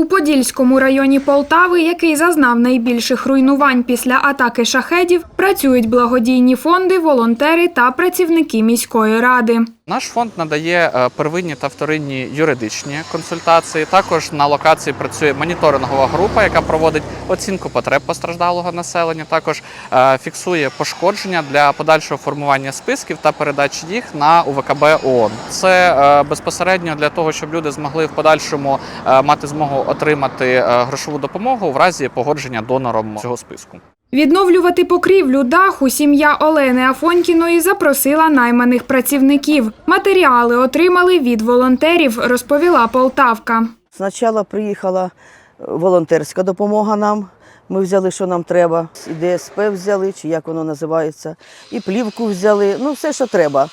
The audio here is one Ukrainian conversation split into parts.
У Подільському районі Полтави, який зазнав найбільших руйнувань після атаки шахедів, працюють благодійні фонди, волонтери та працівники міської ради. Наш фонд надає е, первинні та вторинні юридичні консультації. Також на локації працює моніторингова група, яка проводить оцінку потреб постраждалого населення. Також е, фіксує пошкодження для подальшого формування списків та передачі їх на УВКБ ООН. Це е, безпосередньо для того, щоб люди змогли в подальшому мати змогу отримати грошову допомогу в разі погодження донором цього списку. Відновлювати покрівлю даху сім'я Олени Афонькіної запросила найманих працівників. Матеріали отримали від волонтерів, розповіла Полтавка. Спочатку приїхала волонтерська допомога нам. Ми взяли, що нам треба. І ДСП взяли, чи як воно називається, і плівку взяли, ну все, що треба.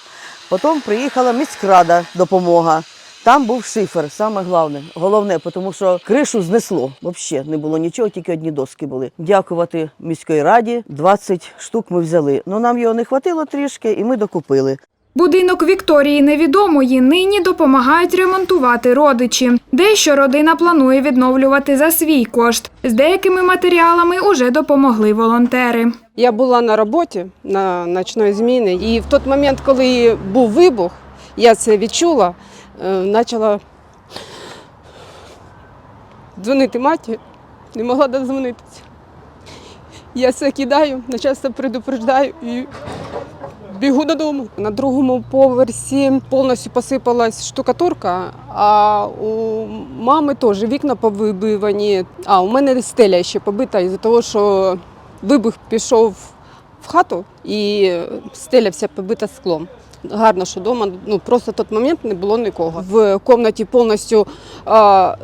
Потім приїхала міськрада допомога. Там був шифер, саме головне, головне, тому що кришу знесло. Взагалі не було нічого, тільки одні доски були. Дякувати міській раді. 20 штук ми взяли. Ну нам його не хватило трішки, і ми докупили. Будинок Вікторії Невідомої нині допомагають ремонтувати родичі. Дещо родина планує відновлювати за свій кошт. З деякими матеріалами уже допомогли волонтери. Я була на роботі на ночної зміни, і в той момент, коли був вибух, я це відчула, почала дзвонити маті, не могла дозвонитися. Я все кидаю, начальство предупреждаю і бігу додому. На другому поверсі повністю посипалась штукатурка, а у мами теж вікна повибивані, а у мене стеля ще побита із-за того, що вибух пішов в хату і стеля вся побита склом. Гарно, що вдома ну, просто в той момент не було нікого. В кімнаті повністю а,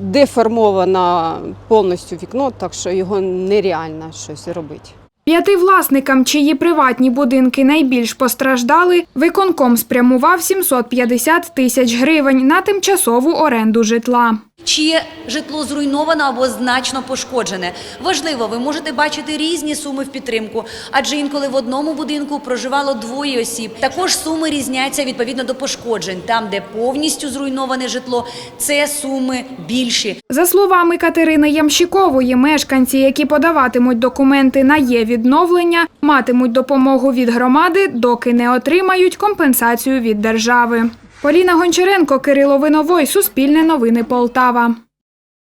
деформовано повністю вікно, так що його нереально щось робити. П'яти власникам, чиї приватні будинки найбільш постраждали, виконком спрямував 750 тисяч гривень на тимчасову оренду житла. Чиє житло зруйновано або значно пошкоджене. Важливо, ви можете бачити різні суми в підтримку, адже інколи в одному будинку проживало двоє осіб. Також суми різняться відповідно до пошкоджень. Там, де повністю зруйноване житло, це суми більші. За словами Катерини Ямщикової, мешканці, які подаватимуть документи на є відновлення, матимуть допомогу від громади, доки не отримають компенсацію від держави. Поліна Гончаренко, Кирило Виновой, Суспільне новини Полтава.